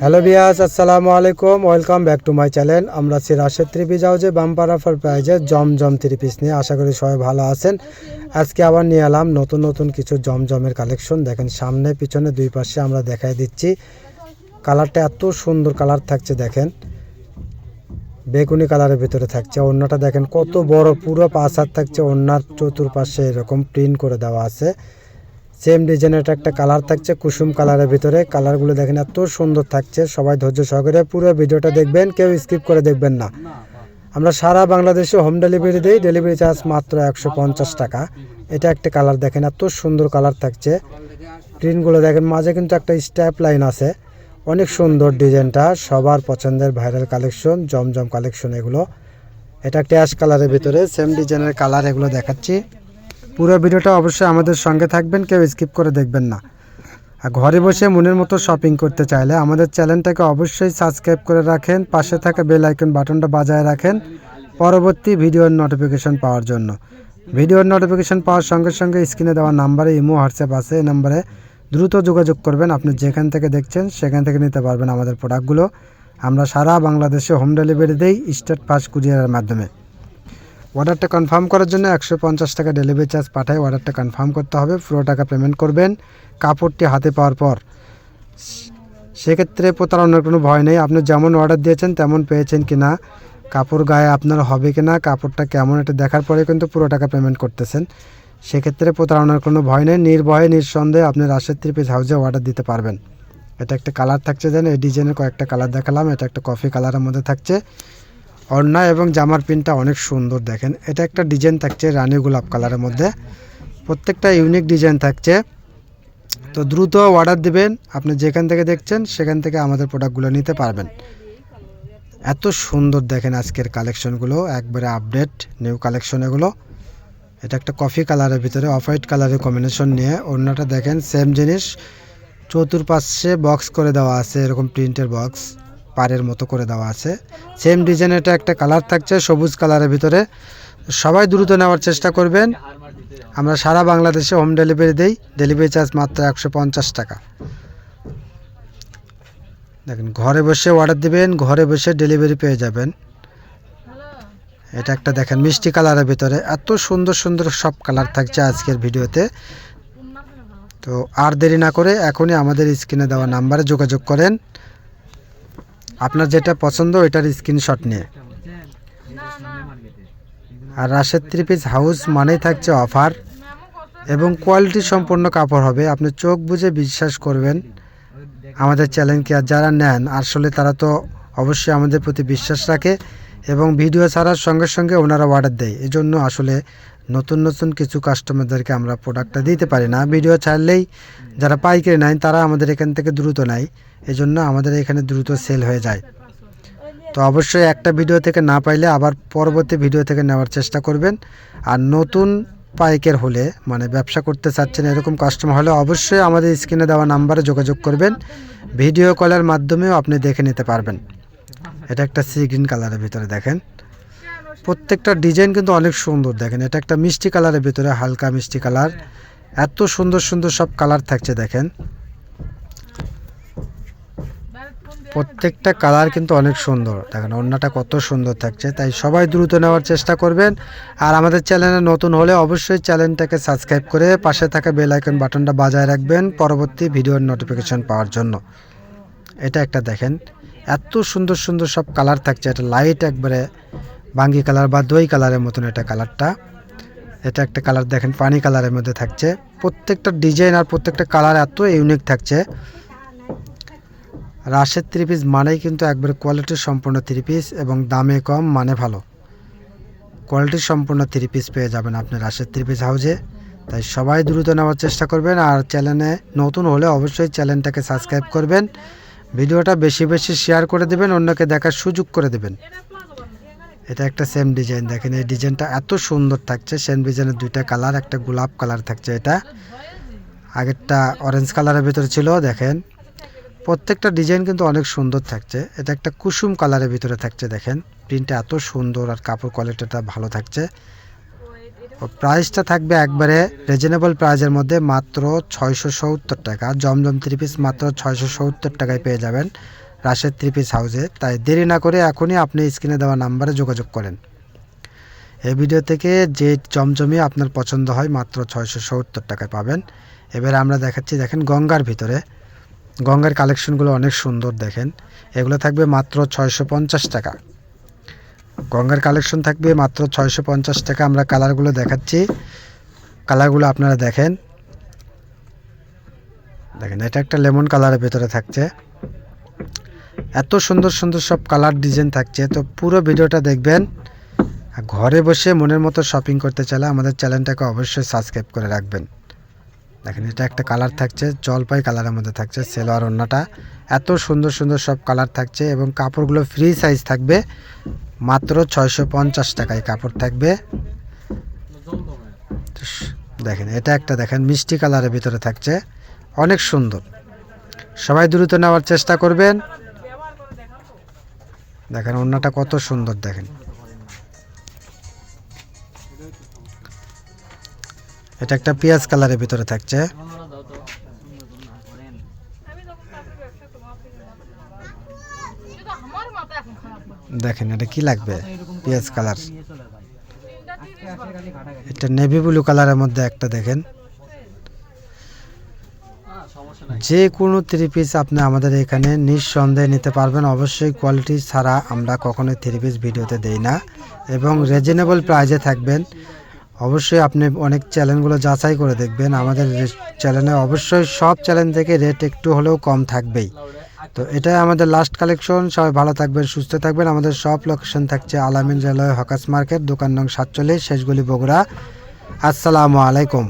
Hello বিয়াস আসসালামু আলাইকুম welcome back to my channel আমরা আছি রাশেদ থ্রি পিস হাউজে বাম্পার অফার প্রাইজে জমজম থ্রি পিস নিয়ে আশা করি সবাই ভালো আছেন। আজকে আবার নিয়ে এলাম নতুন নতুন কিছু জমজমের কালেকশন দেখেন সামনে, পিছনে, দুই পাশে আমরা দেখাই দিচ্ছি। কালারটা এত সুন্দর কালার থাকছে, দেখেন। বেগুনি কালারের ভিতরে থাকছে। অন্যটা দেখেন কত বড়, পুরো হাত থাকছে। অন্যার চতুর্পাশে এরকম প্রিন্ট করে দেওয়া আছে। সেম ডিজাইনের একটা কালার থাকছে, কুসুম কালারের ভিতরে। কালারগুলো দেখেন এত সুন্দর থাকছে, সবাই ধৈর্য সহকারে পুরো ভিডিওটা দেখবেন, কেউ স্কিপ করে দেখবেন না। আমরা সারা বাংলাদেশে হোম ডেলিভারি দিই ডেলিভারি চার্জ মাত্র একশো পঞ্চাশ টাকা। এটা একটা কালার দেখেন, এত সুন্দর কালার থাকছে। প্রিন্টগুলো দেখেন, মাঝে কিন্তু একটা স্ট্যাপ লাইন আছে। অনেক সুন্দর ডিজাইনটা সবার পছন্দের ভাইরাল কালেকশন জমজম কালেকশন এগুলো। এটা একটা অ্যাশ কালারের ভিতরে সেম ডিজাইনের কালার এগুলো দেখাচ্ছি। পুরো ভিডিওটা অবশ্যই আমাদের সঙ্গে থাকবেন, কেউ স্কিপ করে দেখবেন না। আর ঘরে বসে মনের মতো শপিং করতে চাইলে আমাদের চ্যানেলটাকে অবশ্যই সাবস্ক্রাইব করে রাখেন, পাশে থাকা বেল আইকন বাটনটা বাজায় রাখেন, পরবর্তী ভিডিওর নোটিফিকেশন পাওয়ার জন্য। ভিডিওর নোটিফিকেশন পাওয়ার সঙ্গে সঙ্গে স্ক্রিনে দেওয়া নাম্বারে ইমো, হোয়াটসঅ্যাপ আছে, এই নাম্বারে দ্রুত যোগাযোগ করবেন। আপনি যেখান থেকে দেখছেন, সেখান থেকে নিতে পারবেন আমাদের প্রোডাক্টগুলো আমরা সারা বাংলাদেশে হোম ডেলিভারি দেই স্টেট ফাস্ট কুরিয়ারের মাধ্যমে। অর্ডারটা কনফার্ম করার জন্য একশো পঞ্চাশ টাকা ডেলিভারি চার্জ পাঠায়। অর্ডারটা কনফার্ম করতে হবে, পুরো টাকা পেমেন্ট করবেন, কাপড়টি হাতে পাওয়ার পর। সেক্ষেত্রে প্রতারণার কোনো ভয় নেই। আপনি যেমন অর্ডার দিয়েছেন, তেমন পেয়েছেন কি না কাপড় গায়ে আপনার হবে কি না কাপড়টা কেমন এটা দেখার পরে কিন্তু পুরো টাকা পেমেন্ট করতেছেন। সেক্ষেত্রে প্রতারণার কোনো ভয় নেই। নির্ভয়ে, নিঃসন্দেহে আপনি রাশেদ থ্রি পিস হাউসে অর্ডার দিতে পারবেন। এটা একটা কালার থাকছে যেন, এই ডিজাইনের কয়েকটা কালার দেখালাম। এটা একটা কফি কালারের মধ্যে থাকছে। অন্যা এবং জামার প্রিন্টটা অনেক সুন্দর দেখেন। এটা একটা ডিজাইন থাকছে রানী গোলাপ কালারের মধ্যে। প্রত্যেকটা ইউনিক ডিজাইন থাকছে। তো দ্রুত অর্ডার দিবেন, আপনি যেখান থেকে দেখছেন সেখান থেকে আমাদের প্রোডাক্টগুলো নিতে পারবেন। এত সুন্দর দেখেন আজকের কালেকশনগুলো, একবারে আপডেট, নিউ কালেকশন এগুলো। এটা একটা কফি কালারের ভিতরে অফ হোয়াইট কালারের কম্বিনেশন নিয়ে। অন্যটা দেখেন সেম জিনিস, চতুর্পাশে বক্স করে দেওয়া আছে, এরকম প্রিন্টের বক্স পাড়ের মতো করে দেওয়া আছে। সেম ডিজাইনের এটা একটা কালার থাকছে, সবুজ কালারের ভিতরে। সবাই দ্রুত নেওয়ার চেষ্টা করবেন। আমরা সারা বাংলাদেশে হোম ডেলিভারি দেই। ডেলিভারি চার্জ মাত্র একশো পঞ্চাশ টাকা। দেখেন, ঘরে বসে অর্ডার দিবেন, ঘরে বসে ডেলিভারি পেয়ে যাবেন। এটা একটা দেখেন, মিষ্টি কালারের ভিতরে। এত সুন্দর সুন্দর সব কালার থাকছে আজকের ভিডিওতে। তো আর দেরি না করে এখনই আমাদের স্ক্রিনে দেওয়া নাম্বারে যোগাযোগ করেন। আপনার যেটা পছন্দ, ওইটার স্ক্রিনশট নিয়ে। আর রাশেদ থ্রি পিস হাউস মানেই থাকছে অফার এবং কোয়ালিটি সম্পন্ন কাপড় হবে। আপনি চোখ বুঝে বিশ্বাস করবেন আমাদের চ্যানেলকে আর যারা নেন, আসলে তারা তো অবশ্যই আমাদের প্রতি বিশ্বাস রাখে। এবং ভিডিও ছাড়ার সঙ্গে সঙ্গে ওনারা অর্ডার দেয়। এই জন্য আসলে নতুন নতুন কিছু কাস্টমারদেরকে আমরা প্রোডাক্টটা দিতে পারি না। ভিডিও ছাড়লেই যারা পাইকারি নেয়, তারা আমাদের এখান থেকে দ্রুত নেয়। এই জন্য আমাদের এখানে দ্রুত সেল হয়ে যায়। তো অবশ্যই একটা ভিডিও থেকে না পাইলে আবার পরবর্তী ভিডিও থেকে নেওয়ার চেষ্টা করবেন। আর নতুন পাইকের হলে মানে ব্যবসা করতে চাচ্ছেন এরকম কাস্টমার হলে অবশ্যই আমাদের স্ক্রিনে দেওয়া নাম্বারে যোগাযোগ করবেন। ভিডিও কলের মাধ্যমেও আপনি দেখে নিতে পারবেন। এটা একটা সি গ্রিন কালারের ভিতরে দেখেন। প্রত্যেকটা ডিজাইন কিন্তু অনেক সুন্দর দেখেন। এটা একটা মিষ্টি কালারের ভিতরে, হালকা মিষ্টি কালার এত সুন্দর সুন্দর সব কালার থাকছে দেখেন। প্রত্যেকটা কালার কিন্তু অনেক সুন্দর। দেখেন অন্যটা কত সুন্দর থাকছে। তাই সবাই দ্রুত নেওয়ার চেষ্টা করবেন। আর আমাদের চ্যানেলে নতুন হলে অবশ্যই চ্যানেলটাকে সাবস্ক্রাইব করে পাশে থাকা বেল আইকন বাটনটা বাজায় রাখবেন পরবর্তী ভিডিওর নোটিফিকেশন পাওয়ার জন্য। এটা একটা দেখেন। এত সুন্দর সুন্দর সব কালার থাকছে। এটা লাইট একবারে বাঙ্গি কালার বা দই কালারের মতন এটা কালারটা। এটা একটা কালার দেখেন, পানি কালারের মধ্যে থাকছে। প্রত্যেকটা ডিজাইন আর প্রত্যেকটা কালার এত ইউনিক থাকছে। রাশের থ্রি পিস মানেই কিন্তু একবারে কোয়ালিটি সম্পূর্ণ থ্রি পিস এবং দামে কম মানে ভালো। কোয়ালিটি সম্পূর্ণ থ্রি পিস পেয়ে যাবেন আপনি রাশের থ্রি পিস হাউজে তাই সবাই দ্রুত নেওয়ার চেষ্টা করবেন আর চ্যানেলে নতুন হলে অবশ্যই চ্যানেলটাকে সাবস্ক্রাইব করবেন। ভিডিওটা বেশি বেশি শেয়ার করে দেবেন, অন্যকে দেখার সুযোগ করে দেবেন। এটা একটা সেম ডিজাইন দেখেন, এই ডিজাইনটা এত সুন্দর থাকছে। সেম ডিজাইনের দুইটা কালার একটা গোলাপ কালার থাকছে এটা। আগেরটা অরেঞ্জ কালারের ভিতরে ছিল, দেখেন। প্রত্যেকটা ডিজাইন কিন্তু অনেক সুন্দর থাকছে। এটা একটা কুসুম কালারের ভিতরে থাকছে, দেখেন। প্রিন্টটা এত সুন্দর আর কাপড় কোয়ালিটিটা ভালো থাকছে। প্রাইসটা থাকবে একবারে রিজনেবল প্রাইসের মধ্যে মাত্র ছয়শো সত্তর টাকা। জমজম থ্রি পিস মাত্র ছয়শো সত্তর টাকায় পেয়ে যাবেন রাশের থ্রি পিস হাউসে তাই দেরি না করে এখনই আপনি স্ক্রিনে দেওয়া নাম্বারে যোগাযোগ করেন। এই ভিডিও থেকে যে জমজমি আপনার পছন্দ হয় মাত্র ছয়শো সত্তর টাকায় পাবেন। এবার আমরা দেখাচ্ছি, দেখেন গঙ্গার ভিতরে। গঙ্গার কালেকশনগুলো অনেক সুন্দর দেখেন। এগুলো থাকবে মাত্র ছয়শো পঞ্চাশ টাকা। গঙ্গার কালেকশন থাকবে মাত্র ছয়শো পঞ্চাশ টাকা। আমরা কালারগুলো দেখাচ্ছি। কালারগুলো আপনারা দেখেন। দেখেন, এটা একটা লেমন কালারের ভেতরে থাকছে। এত সুন্দর সুন্দর সব কালার ডিজাইন থাকছে। তো পুরো ভিডিওটা দেখবেন। ঘরে বসে মনের মতো শপিং করতে চাইলে আমাদের চ্যানেলটাকে অবশ্যই সাবস্ক্রাইব করে রাখবেন। দেখেন, এটা একটা কালার থাকছে, জলপাই কালারের মধ্যে থাকছে, সেলোয়ার ওন্নাটা এত সুন্দর সুন্দর সব কালার থাকছে এবং কাপড়গুলো ফ্রি সাইজ থাকবে। মাত্র ছয়শো পঞ্চাশ টাকায় কাপড় থাকবে। দেখেন, এটা একটা দেখেন, মিষ্টি কালারের ভিতরে থাকছে। অনেক সুন্দর। সবাই দ্রুত নেওয়ার চেষ্টা করবেন। দেখেন ওন্নাটা কত সুন্দর দেখেন। এটা একটা পেঁয়াজ কালারের ভিতরে থাকছে। দেখেন, এটা কি লাগবে? পেঁয়াজ কালার। এটা নেভি ব্লু কালারের মধ্যে একটা দেখেন। যে কোনো থ্রি পিস আপনি আমাদের এখানে নিঃসন্দেহে নিতে পারবেন। অবশ্যই কোয়ালিটি ছাড়া আমরা কখনোই থ্রি পিস ভিডিওতে দেই না। এবং রিজনেবল প্রাইজে থাকবেন। অবশ্যই আপনি অনেক চ্যানেলগুলো যাচাই করে দেখবেন। আমাদের চ্যানেলে অবশ্যই সব চ্যানেল থেকে রেট একটু হলেও কম থাকবেই। তো এটাই আমাদের লাস্ট কালেকশন সবাই ভালো থাকবেন, সুস্থ থাকবেন। আমাদের সব লোকেশন থাকছে আলামিন রেলওয়ে হকাস মার্কেট, দোকান নং সাতচল্লিশ, শেষগুলি বগুড়া। আসসালামু আলাইকুম।